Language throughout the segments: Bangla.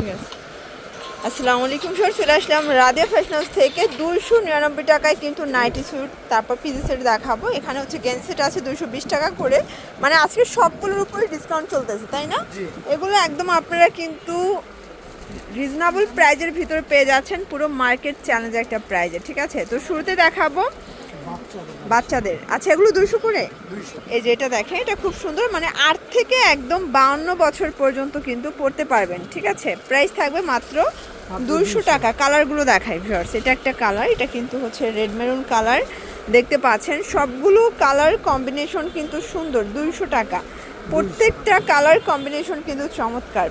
ঠিক আছে। আসসালামু আলাইকুম স্যার চলে আসলাম রাধে ফ্যাশন হাউস থেকে দুশো নিরানব্বই টাকায় কিন্তু নাইটি স্যুট তারপর পিজি সেট দেখাবো। এখানে হচ্ছে গেঞ্জ সেট আছে দুশো বিশ টাকা করে। মানে আজকে সবগুলোর উপরে ডিসকাউন্ট চলতেছে তাই না? এগুলো একদম আপনারা কিন্তু রিজনেবল প্রাইজের ভিতরে পেয়ে যাচ্ছেন। পুরো মার্কেট চ্যালেঞ্জ একটা প্রাইজে ঠিক আছে? তো শুরুতে দেখাবো। বাচ্চাদের। আচ্ছা এগুলো দুশো করে? এই যে এটা দেখেন এটা খুব সুন্দর। মানে আট থেকে একদম বাউন্ন বছর পর্যন্ত কিন্তু পড়তে পারবেন ঠিক আছে? প্রাইস থাকবে মাত্র দুশো টাকা। কালারগুলো দেখায় ভিউয়ার্স এটা একটা কালার এটা কিন্তু হচ্ছে রেড মেরুন কালার দেখতে পাচ্ছেন সবগুলো কালার কম্বিনেশন কিন্তু সুন্দর দুইশো টাকা। প্রত্যেকটা কালার কম্বিনেশন কিন্তু চমৎকার।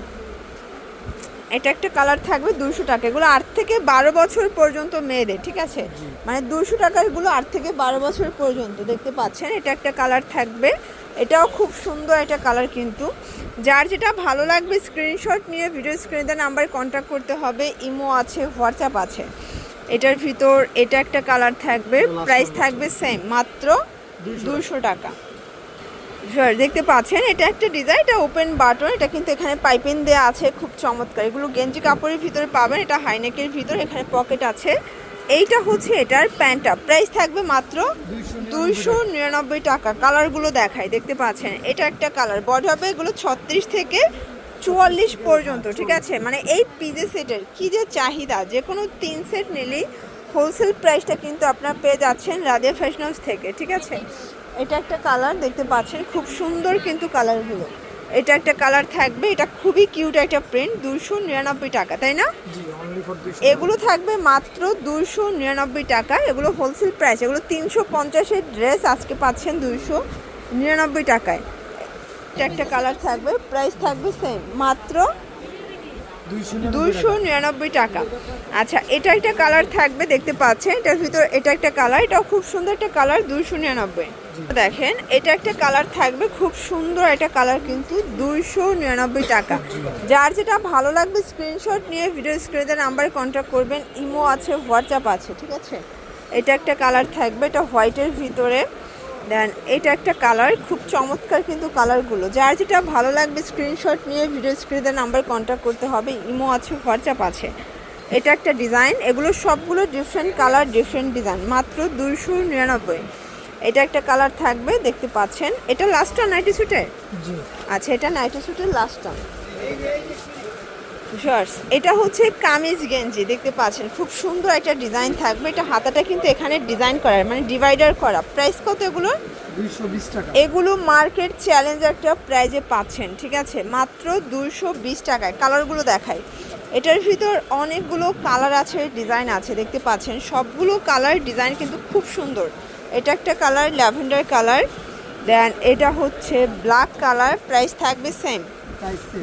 এটা একটা কালার থাকবে দুশো টাকা। এগুলো আট থেকে বারো বছর পর্যন্ত মেয়েদের ঠিক আছে? মানে দুশো টাকারগুলো আট থেকে বারো বছর পর্যন্ত দেখতে পাচ্ছেন? এটা একটা কালার থাকবে। এটাও খুব সুন্দর একটা কালার কিন্তু। যার যেটা ভালো লাগবে স্ক্রিনশট নিয়ে ভিডিও স্ক্রিনে নাম্বার কন্ট্যাক্ট করতে হবে। ইমো আছে হোয়াটসঅ্যাপ আছে। এটার ভিতর এটা একটা কালার থাকবে। প্রাইস থাকবে সেম মাত্র দুশো টাকা। দেখতে পাচ্ছেন, এটা একটা ডিজাইন এটা ওপেন বাটন এটা কিন্তু এখানে পাইপিং দেওয়া আছে, খুব চমৎকার। এগুলো গেঞ্জি কাপড়ের ভিতরে পাবেন, এটা হাইনেকের ভিতরে, এখানে পকেট আছে। এইটা হচ্ছে এটার প্যান্টটা প্রাইস থাকবে মাত্র দুইশো নিরানব্বই টাকা। কালারগুলো দেখায় দেখতে পাচ্ছেন, এটা একটা কালার বডি হবে এগুলো ছত্রিশ থেকে চুয়াল্লিশ পর্যন্ত, ঠিক আছে? মানে এই পিজে সেটের কি যে চাহিদা যে কোনো তিন সেট নিলেই হোলসেল প্রাইসটা কিন্তু আপনারা পেয়ে যাচ্ছেন রাজা ফ্যাশন হাউস থেকে ঠিক আছে? এটা একটা কালার দেখতে পাচ্ছেন খুব সুন্দর কিন্তু কালারগুলো। এটা একটা কালার থাকবে এটা খুবই কিউট একটা প্রিন্ট দুশো নিরানব্বই টাকা তাই না? এগুলো থাকবে মাত্র দুশো নিরানব্বই টাকা এগুলো হোলসেল প্রাইস এগুলো তিনশো পঞ্চাশের ড্রেস আজকে পাচ্ছেন দুশো নিরানব্বই টাকায়। এটা একটা কালার থাকবে প্রাইস থাকবে সেম মাত্র দুশো নিরানব্বই টাকা। আচ্ছা এটা একটা কালার থাকবে, দেখতে পাচ্ছেন। এটার ভিতর এটা একটা কালার, এটাও খুব সুন্দর একটা কালার দুশো নিরানব্বই। দেখেন, এটা একটা কালার থাকবে, খুব সুন্দর একটা কালার কিন্তু দুইশো নিরানব্বই টাকা। যার যেটা ভালো লাগবে স্ক্রিনশট নিয়ে ভিডিও স্ক্রিনে নাম্বারে কন্ট্যাক্ট করবেন। ইমো আছে হোয়াটসঅ্যাপ আছে, ঠিক আছে? এটা একটা কালার থাকবে, এটা হোয়াইটের ভিতরে। দেন এটা একটা কালার খুব চমৎকার কিন্তু কালারগুলো। যার যেটা ভালো লাগবে স্ক্রিনশট নিয়ে ভিডিও স্ক্রিনে নাম্বার কন্ট্যাক্ট করতে হবে ইমো আছে হোয়াটসঅ্যাপ আছে। এটা একটা ডিজাইন এগুলো সবগুলো ডিফারেন্ট কালার ডিফারেন্ট ডিজাইন মাত্র দুইশো নিরানব্বই। এটা একটা কালার থাকবে দেখতে পাচ্ছেন। এটা লাস্টটা নাইটি স্যুটের জি। আচ্ছা এটা নাইটি স্যুটের লাস্টটা শর্টস এটা হচ্ছে কামিজ গেঞ্জি দেখতে পাচ্ছেন। খুব সুন্দর একটা ডিজাইন থাকবে। এটা হাতাটা কিন্তু এখানে ডিজাইন করা মানে ডিভাইডার করা। প্রাইস কত টাকা। এগুলো মার্কেট চ্যালেঞ্জ একটা প্রাইজে পাচ্ছেন ঠিক আছে? মাত্র দুশো বিশ টাকায়। কালারগুলো দেখায় এটার ভিতর অনেকগুলো কালার আছে ডিজাইন আছে দেখতে পাচ্ছেন। সবগুলো কালার ডিজাইন কিন্তু খুব সুন্দর। এটা একটা কালার ল্যাভেন্ডার কালার দেন এটা হচ্ছে ব্ল্যাক কালার প্রাইস থাকবে সেম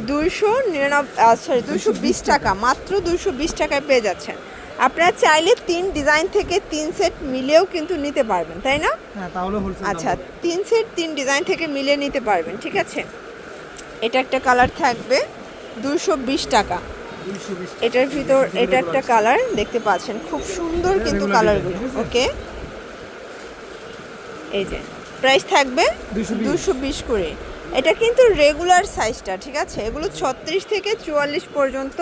দুইশো নিরানব্বই সরি দুশো বিশ টাকা মাত্র দুশো বিশ টাকায় পেয়ে যাচ্ছেন। আপনারা চাইলে তিন ডিজাইন থেকে তিন সেট মিলেও কিন্তু নিতে পারবেন তাই না? হ্যাঁ আচ্ছা তিন সেট তিন ডিজাইন থেকে মিলে নিতে পারবেন ঠিক আছে? এটা একটা কালার থাকবে দুশো বিশ টাকা। এটার ভিতর এটা একটা কালার দেখতে পাচ্ছেন খুব সুন্দর কিন্তু কালারগুলো? ওকে? এই যে প্রাইস থাকবে 220 দুশো বিশ করে। এটা কিন্তু রেগুলার সাইজটা ঠিক আছে? এগুলো ছত্রিশ থেকে চুয়াল্লিশ পর্যন্ত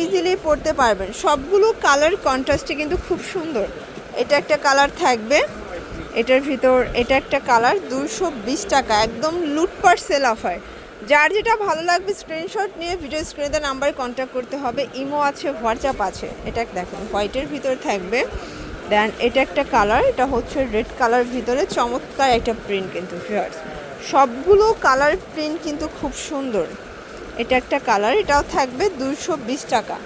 ইজিলি পড়তে পারবেন। সবগুলো কালার কন্ট্রাস্টে কিন্তু খুব সুন্দর। এটা একটা কালার থাকবে। এটার ভিতর, এটা একটা কালার দুশো টাকা, একদম লুটপাট সেল অফার যার যেটা ভালো লাগবে স্ক্রিনশট নিয়ে ভিডিও স্ক্রিনে নাম্বারে কন্ট্যাক্ট করতে হবে। ইমো আছে হোয়াটসঅ্যাপ আছে। এটা দেখুন হোয়াইটের ভিতর থাকবে। দেন এটা একটা কালার এটা হচ্ছে রেড কালার ভিতরে। চমৎকার একটা প্রিন্ট কিন্তু ফিয়ার্স সবগুলো কালার প্রিন্ট কিন্তু খুব সুন্দর। এটা একটা কালার, এটাও থাকবে দুশো বিশ টাকা।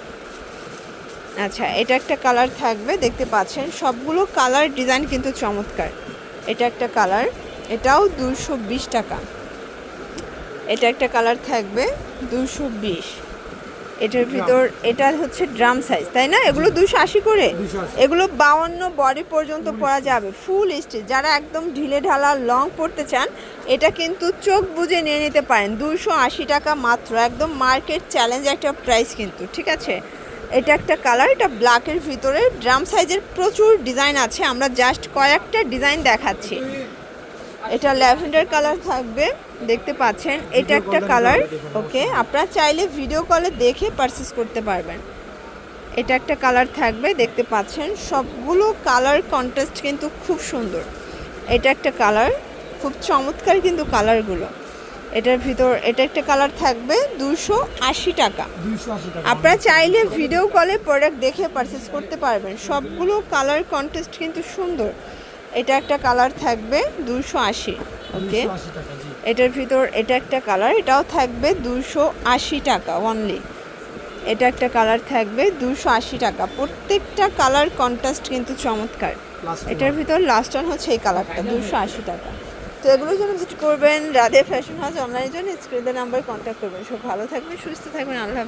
আচ্ছা এটা একটা কালার থাকবে, দেখতে পাচ্ছেন, সবগুলো কালার ডিজাইন কিন্তু চমৎকার। এটা একটা কালার, এটাও দুশো বিশ টাকা। এটা একটা কালার থাকবে দুশো বিশ। এটার ভিতর এটা হচ্ছে ড্রাম সাইজ তাই না? এগুলো দুশো আশি করে? এগুলো বাউন্ন বডি পর্যন্ত পরা যাবে ফুল স্টিচ যারা একদম ঢিলে ঢালা লং পড়তে চান এটা কিন্তু চোখ বুজে নিয়ে নিতে পারেন। দুশো আশি টাকা মাত্র একদম মার্কেট চ্যালেঞ্জ একটা প্রাইস কিন্তু ঠিক আছে? এটা একটা কালার এটা ব্ল্যাকের ভিতরে। ড্রাম সাইজের প্রচুর ডিজাইন আছে আমরা জাস্ট কয়েকটা ডিজাইন দেখাচ্ছি। এটা ল্যাভেন্ডার কালার থাকবে দেখতে পাচ্ছেন এটা একটা কালার ওকে আপনারা চাইলে ভিডিও কলে দেখে পারচেস করতে পারবেন। এটা একটা কালার থাকবে দেখতে পাচ্ছেন সবগুলো কালার কন্ট্রাস্ট কিন্তু খুব সুন্দর। এটা একটা কালার খুব চমৎকার কিন্তু কালারগুলো। এটার ভিতর এটা একটা কালার থাকবে দুশো আশি টাকা। আশি টাকা। আপনারা চাইলে ভিডিও কলে প্রোডাক্ট দেখে পারচেস করতে পারবেন। সবগুলো কালার কন্টেস্ট কিন্তু সুন্দর। এটা একটা কালার থাকবে দুশো আশি ওকে এটার ভিতর এটা একটা কালার এটাও থাকবে দুশো আশি টাকা অনলি এটা একটা কালার থাকবে দুশো আশি টাকা। প্রত্যেকটা কালার কন্ট্রাস্ট কিন্তু চমৎকার। এটার ভিতর লাস্ট অন হচ্ছে এই কালারটা দুশো আশি টাকা। তো এগুলোর জন্য ভিজিট করবেন রাধে ফ্যাশন হাউস অনলাইনের জন্য স্ক্রিনের নাম্বার কন্ট্যাক্ট করবেন। সব ভালো থাকবেন সুস্থ থাকবেন আল্লাহ।